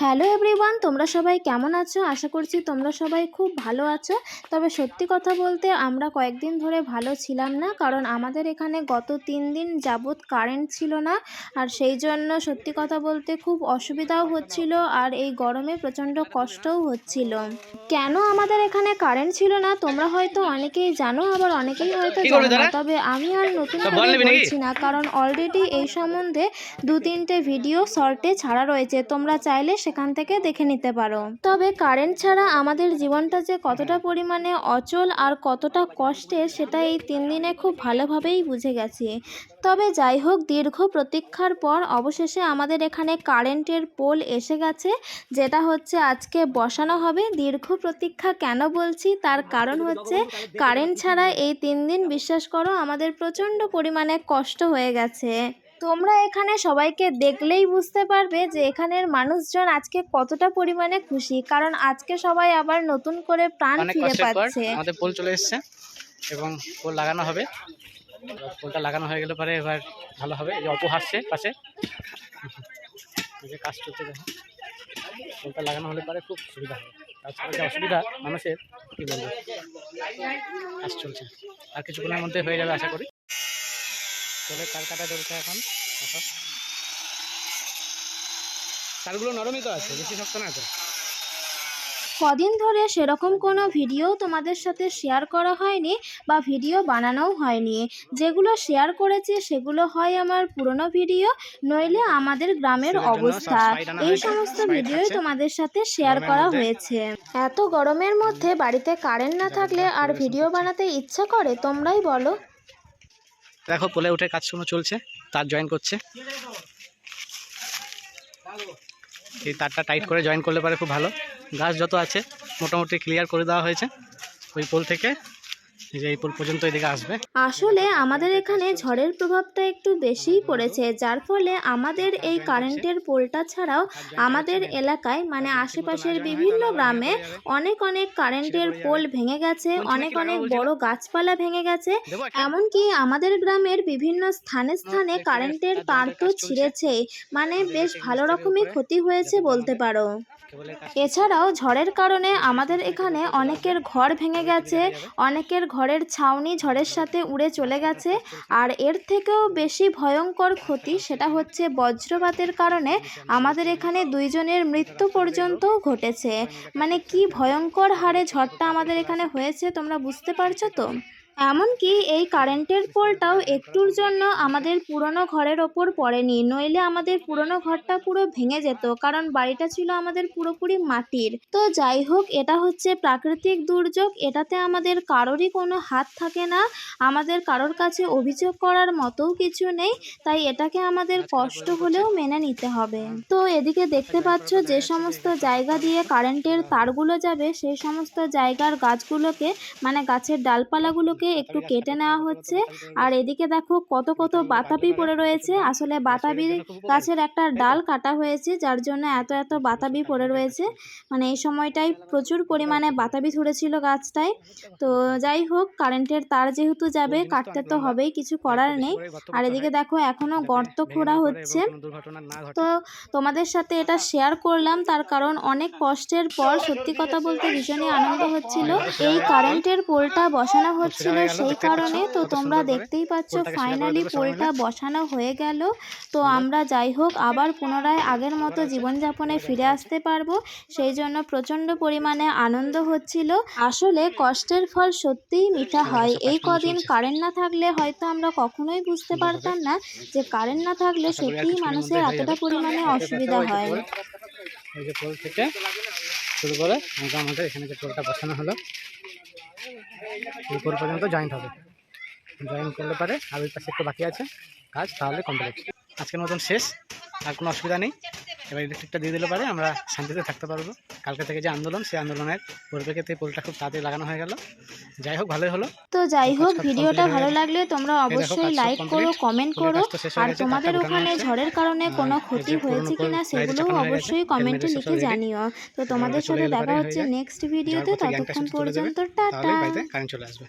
Hello everyone তোমরা সবাই কেমন আছো? আশা করছি তোমরা সবাই খুব ভালো আছো। তবে সত্যি কথা বলতে আমরা কয়েকদিন ধরে ভালো ছিলাম না কারণ আমাদের এখানে গত তিন দিন যাবৎ কারেন্ট ছিল না। আর সেই জন্য সত্যি কথা বলতে খুব অসুবিধাও হচ্ছিল আর এই গরমে প্রচণ্ড কষ্টও হচ্ছিল। কেন আমাদের এখানে কারেন্ট ছিল না? তোমরা হয়তো অনেকেই জানো আবার অনেকেই হয়তো জানো না। তবে আমি আর নতুন করে? বলছি না কারণ অলরেডি এই সম্বন্ধে দু তিনটে ভিডিও শর্টে ছাড়া রয়েছে। তোমরা চাইলে সেখান থেকে দেখে নিতে পারো। তবে কারেন্ট ছাড়া আমাদের জীবনটা যে কতটা পরিমাণে অচল আর কতটা কষ্টের সেটা এই তিন দিনে খুব ভালোভাবেই বুঝে গেছি। তবে যাই হোক দীর্ঘ প্রতীক্ষার পর অবশেষে আমাদের এখানে কারেন্টের পোল এসে গেছে যেটা হচ্ছে আজকে বসানো হবে। দীর্ঘ প্রতীক্ষা কেন বলছি? তার কারণ হচ্ছে কারেন্ট ছাড়া এই তিন দিন বিশ্বাস করো আমাদের প্রচণ্ড পরিমাণে কষ্ট হয়ে গেছে। তোমরা এখানে সবাইকে দেখলেই বুঝতে পারবে যে এখানের মানুষজন আজকে কতটা পরিমাণে খুশি কারণ আজকে সবাই আবার নতুন করে প্রাণ ফিরে পাচ্ছে। আমাদের পোল চলে এসেছে এবং পোল লাগানো হবে। পোলটা লাগানো হয়ে গেলে পরে এবার ভালো হবে। এই যে অপু হাসছে পাশে। কাজ চলছে দেখো। পোলটা লাগানো হলে পরে খুব সুবিধা হবে। তাছাড়া যে অসুবিধা মানুষের কী বলব? কাজ চলছে। আর কিছুক্ষণের মধ্যে হয়ে যাবে আশা করি। তবে তার কাটা চলছে এখন? দেখো। তারগুলো নরমই তো আছে বেশি শক্ত না তো? কদিন ধরে সেরকম কোনো ভিডিও তোমাদের সাথে শেয়ার করা হয়নি বা ভিডিও বানানোও হয়নি। যেগুলো শেয়ার করেছি সেগুলো হয় আমার পুরনো ভিডিও নইলে আমাদের গ্রামের অবস্থা। এই সমস্ত ভিডিওই তোমাদের সাথে শেয়ার করা হয়েছে। এত গরমের মধ্যে বাড়িতে কারেন্ট না থাকলে আর ভিডিও বানাতে ইচ্ছা করে তোমরাই বলো। দেখো পোলে উঠে কাজ চলছে, তার জয়েন করছে। এই তারটা টাইট করে জয়েন করলে পারে খুব ভালো। গাছ যত আছে, মোটামুটি ক্লিয়ার করে দেওয়া হয়েছে, ওই পোল থেকে। আসলে আমাদের এখানে ঝড়ের প্রভাবটা একটু বেশিই পড়েছে, যার ফলে আমাদের এই কারেন্টের পোলটা ছাড়াও আমাদের এলাকায় মানে আশেপাশের বিভিন্ন গ্রামে অনেক অনেক কারেন্টের পোল ভেঙে গেছে, অনেক অনেক বড় গাছপালা ভেঙে গেছে। এমনকি আমাদের গ্রামের বিভিন্ন স্থানে স্থানে কারেন্টের তার তো ছিঁড়েছে মানে বেশ ভালো রকমই ক্ষতি হয়েছে বলতে পারো। এছাড়াও ঝড়ের কারণে আমাদের এখানে অনেকের ঘর ভেঙে গেছে, অনেকের ঘরের ছাউনি ঝড়ের সাথে উড়ে চলে গেছে। আর এর থেকেও বেশি ভয়ঙ্কর ক্ষতি সেটা হচ্ছে বজ্রপাতের কারণে আমাদের এখানে দুইজনের মৃত্যু পর্যন্তও ঘটেছে। মানে কি ভয়ঙ্কর হারে ঝড়টা আমাদের এখানে হয়েছে তোমরা বুঝতে পারছ তো? এমনকি এই কারেন্টের পোলটাও একটুর জন্য আমাদের পুরনো ঘরের ওপর পড়েনি নইলে আমাদের পুরনো ঘরটা পুরো ভেঙে যেত কারণ বাড়িটা ছিল আমাদের পুরোপুরি মাটির। তো যাই হোক এটা হচ্ছে প্রাকৃতিক দুর্যোগ এটাতে আমাদের কারোরই কোনো হাত থাকে না আমাদের কারোর কাছে অভিযোগ করার মতোও কিছু নেই তাই এটাকে আমাদের কষ্ট হলেও মেনে নিতে হবে। তো এদিকে দেখতে পাচ্ছ যে সমস্ত জায়গা দিয়ে কারেন্টের তারগুলো যাবে সেই সমস্ত জায়গার গাছগুলোকে মানে গাছের ডালপালাগুলোকে একটু কেটে নেওয়া হচ্ছে আর এদিকে দেখো কত কত বাতাবি পড়ে রয়েছে আসলে বাতাবি গাছের একটা ডাল কাটা হয়েছে যার জন্য এত এত বাতাবি পড়ে রয়েছে মানে এই সময়টাই প্রচুর পরিমাণে বাতাবি ধরেছিল গাছটায় তো যাই হোক কারেন্টের তার যেহেতু যাবে কাটতে তো হবেই কিছু করার নেই আর এদিকে দেখো এখনও গর্ত খোঁড়া হচ্ছে তো তোমাদের সাথে এটা শেয়ার করলাম তার কারণ অনেক কষ্টের পর সত্যি কথা বলতে ভীষণই আনন্দ হচ্ছিল এই কারেন্টের পোলটা বসানো হচ্ছিল সেই কারণে তো তোমরা দেখতেই পাচ্ছ ফাইনালি পোলটা বসানো হয়ে গেল। তো আমরা যাই হোক আবার পুনরায় আগের মতো জীবনযাপনে ফিরে আসতে পারব। সেই জন্য প্রচণ্ড পরিমাণে আনন্দ হচ্ছিল। আসলে কষ্টের ফল সত্যিই মিঠা হয়। এই কদিন কারেন্ট না থাকলে হয়তো আমরা কখনোই বুঝতে পারতাম না যে কারেন্ট না থাকলে সত্যিই মানুষের এতটা পরিমাণে অসুবিধা হয়। এই যে পোল থেকে শুরু করে আমাদের এখানে যে পোলটা বসানো হলো পোল পর্যন্ত জয়েন্ট হবে। জয়েন করলে পারে আর ওই পাশে একটু বাকি আছে কাজ, তাহলে কমপ্লিট আজকের মতন শেষ, আর কোনো অসুবিধা নেই। এবার ইলেকট্রিকটা দিয়ে দিলে পারে আমরা শান্তিতে থাকতে পারব। কালকে থেকে যে আন্দোলন সেই আন্দোলনের পরিপ্রেক্ষিতে পোলটা খুব তাড়াতাড়ি লাগানো হয়ে গেল। যাই হোক ভালোই হলো। তো যাই হোক ভিডিওটা ভালো লাগলে তোমরা অবশ্যই লাইক করো কমেন্ট করো। হয়ে আর তোমাদের ওখানে ঝড়ের কারণে আর কোনো ক্ষতি হয়েছে কিনা সেগুলোও হয়ে অবশ্যই কমেন্টে লিখে জানিও। তো তোমাদের সাথে দেখা হচ্ছে নেক্সট ভিডিওতে ততক্ষণ পর্যন্ত টাটা। কারেন্ট চলে আসবে।